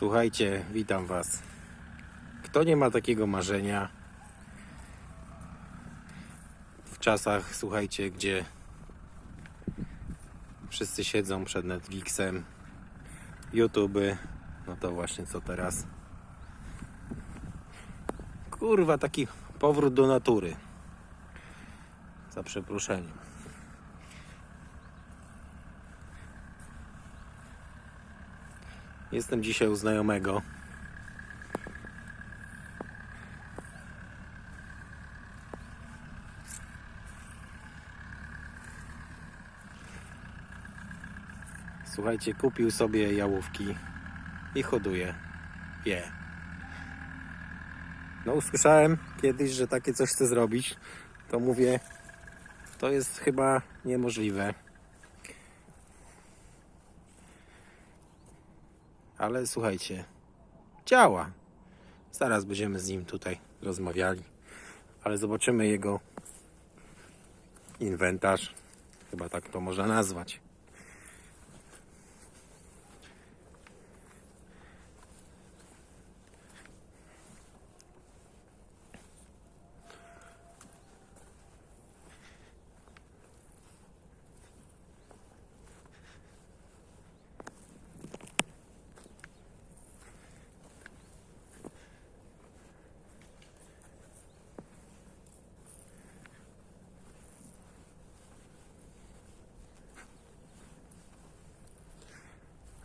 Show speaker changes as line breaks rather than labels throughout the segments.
Słuchajcie, witam Was. Kto nie ma takiego marzenia w czasach, słuchajcie, gdzie wszyscy siedzą przed Netflixem, YouTube, no to właśnie co teraz. Kurwa, taki powrót do natury. Za przeproszeniem. Jestem dzisiaj u znajomego. Słuchajcie, kupił sobie jałówki i hoduje je. No usłyszałem kiedyś, że takie coś chce zrobić, to mówię, to jest chyba niemożliwe. Ale słuchajcie, działa. Zaraz będziemy z nim tutaj rozmawiali, ale zobaczymy jego inwentarz. Chyba tak to można nazwać.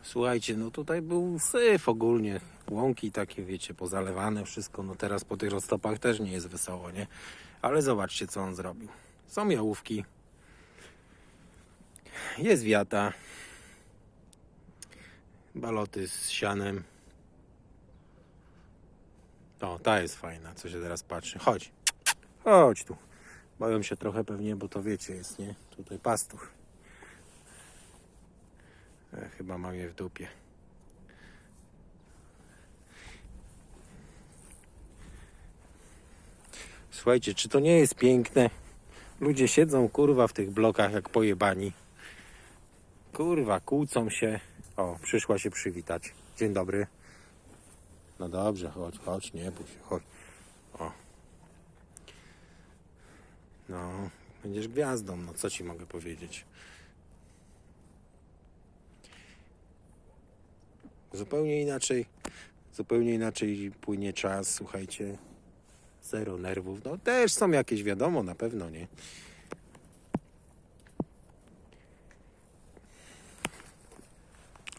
Słuchajcie, no tutaj był syf ogólnie. Łąki takie, wiecie, pozalewane, wszystko. No teraz po tych roztopach też nie jest wesoło, nie? Ale zobaczcie, co on zrobił. Są jałówki. Jest wiata. Baloty z sianem. O, ta jest fajna, co się teraz patrzy. Chodź. Chodź tu. Boją się trochę pewnie, bo to wiecie, jest, nie? Tutaj pastuch. E, Chyba mam je w dupie. Słuchajcie, czy to nie jest piękne? Ludzie siedzą kurwa w tych blokach jak pojebani. Kurwa, kłócą się. O, przyszła się przywitać. Dzień dobry. No dobrze, chodź, chodź, nie bój się, chodź. O. No, będziesz gwiazdą, no co ci mogę powiedzieć? Zupełnie inaczej, zupełnie inaczej płynie czas, słuchajcie. Zero nerwów. No też są jakieś, wiadomo, na pewno, nie?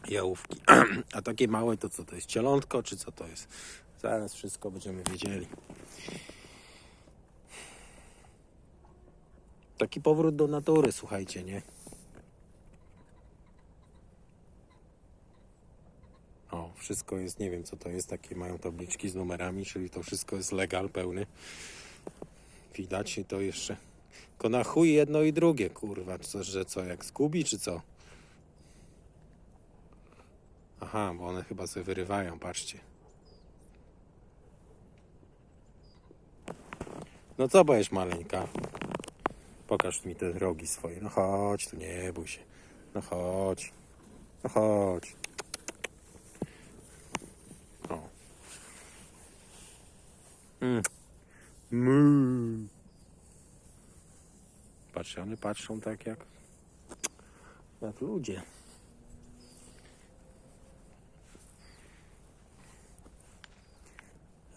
Jałówki. A takie małe to co to jest? Cielątko czy co to jest? Zaraz wszystko będziemy wiedzieli. Taki powrót do natury, słuchajcie, nie? O, wszystko jest, nie wiem co to jest, takie mają tabliczki z numerami, czyli to wszystko jest legal pełny. Widać i to jeszcze. Tylko na chuj jedno i drugie, kurwa. Co, że co, jak zgubi, czy co? Aha, bo one chyba sobie wyrywają, patrzcie. No co boisz, maleńka? Pokaż mi te rogi swoje. No chodź, tu nie bój się. No chodź. No chodź. Mm. Mu. Patrzcie, one patrzą tak jak jak ludzie.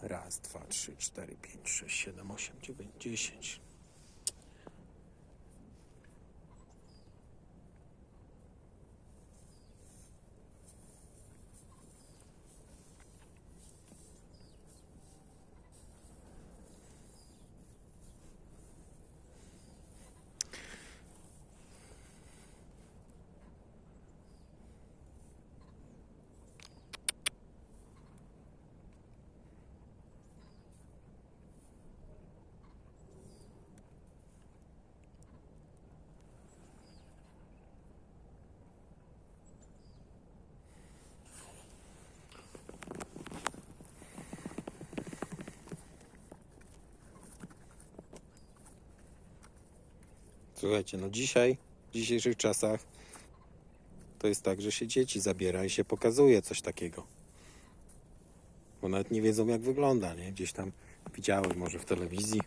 Raz, dwa, trzy, cztery, pięć, sześć, siedem, osiem, dziewięć, dziesięć. Słuchajcie, no dzisiaj, w dzisiejszych czasach to jest tak, że się dzieci zabiera i się pokazuje coś takiego. Bo nawet nie wiedzą jak wygląda, nie? Gdzieś tam widziały może w telewizji.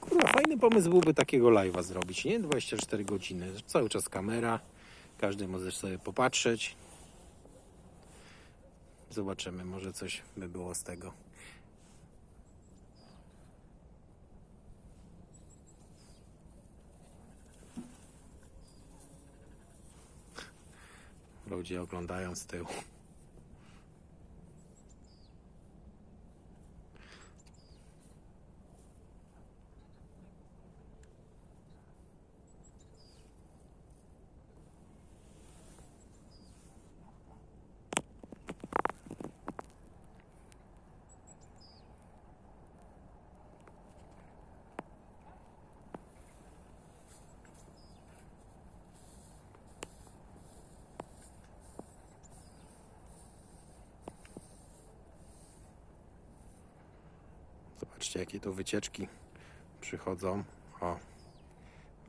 Kurwa, fajny pomysł byłby takiego live'a zrobić, nie? 24 godziny, cały czas kamera, każdy może sobie popatrzeć. Zobaczymy, może coś by było z tego. Ludzie oglądają z tyłu. Zobaczcie, jakie tu wycieczki przychodzą. O,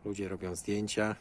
ludzie robią zdjęcia.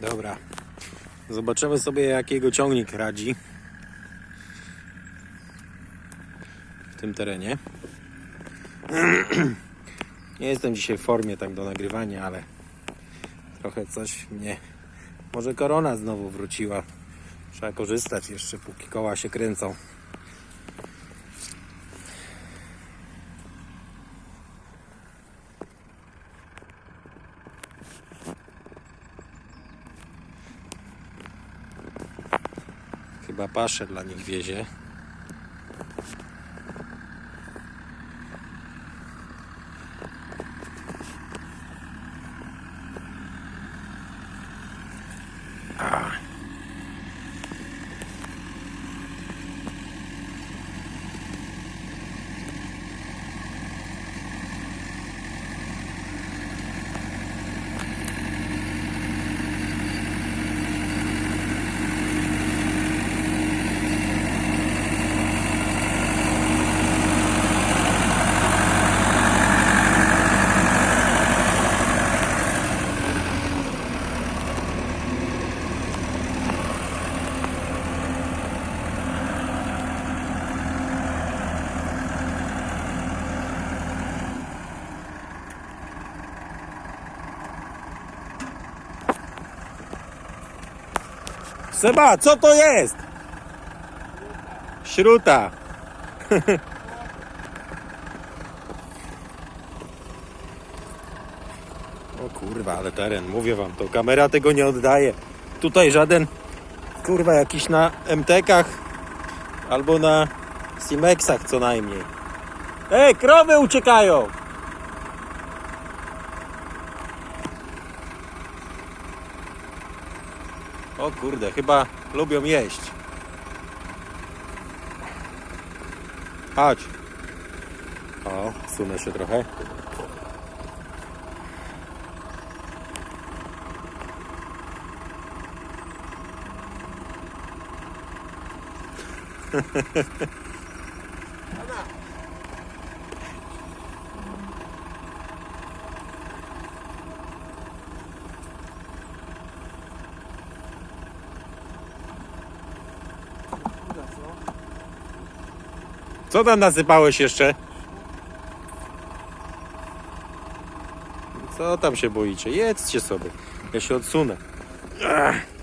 Dobra. Zobaczymy sobie, jakiego ciągnik radzi w tym terenie. Nie jestem dzisiaj w formie tak do nagrywania, ale trochę coś mnie. Może korona znowu wróciła. Trzeba korzystać jeszcze, póki koła się kręcą. Chyba paszę dla nich wiezie. Seba, co to jest? Śruta. o kurwa, ale teren, mówię wam, to kamera tego nie oddaje. Tutaj żaden, kurwa, jakiś na MTK-ach albo na Simexach co najmniej. Ej, krowy uciekają! O kurde, chyba lubią jeść. Chodź. O, sunę się trochę. Co tam nasypałeś jeszcze? Co tam się boicie? Jedzcie sobie. Ja się odsunę. Ach.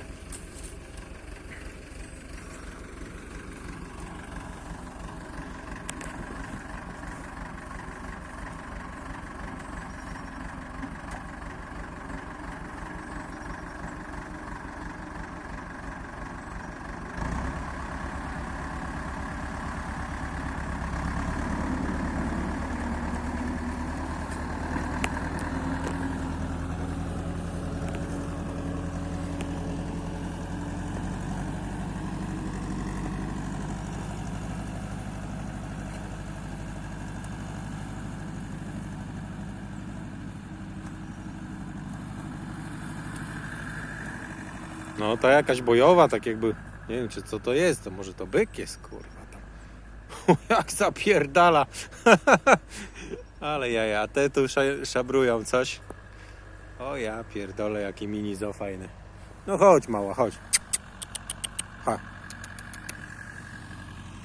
No to jakaś bojowa, tak jakby. Nie wiem czy co to jest, to może to byk jest, kurwa tam. Jak zapierdala. Ale jaja, te tu sza- szabrują coś. O ja pierdolę, jaki mini zo fajny. No chodź mała, chodź. Ha.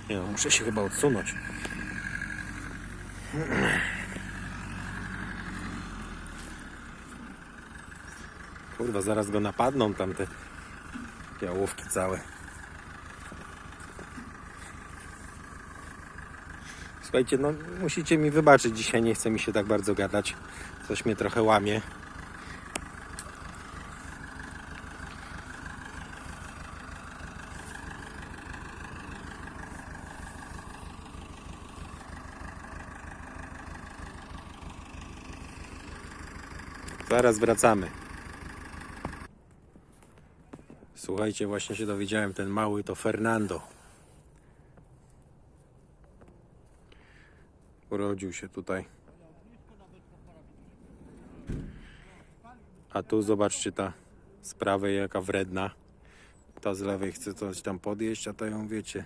Nie no, muszę się chyba odsunąć. Kurwa, zaraz go napadną tamte jałówki całe. Słuchajcie, no musicie mi wybaczyć, dzisiaj nie chce mi się tak bardzo gadać. Coś mnie trochę łamie. Zaraz wracamy. Słuchajcie, właśnie się dowiedziałem, ten mały to Fernando. Urodził się tutaj. A tu zobaczcie ta z prawej jaka wredna. Ta z lewej chce coś tam podjeść, a ta ją wiecie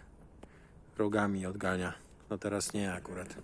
rogami odgania. No teraz nie akurat.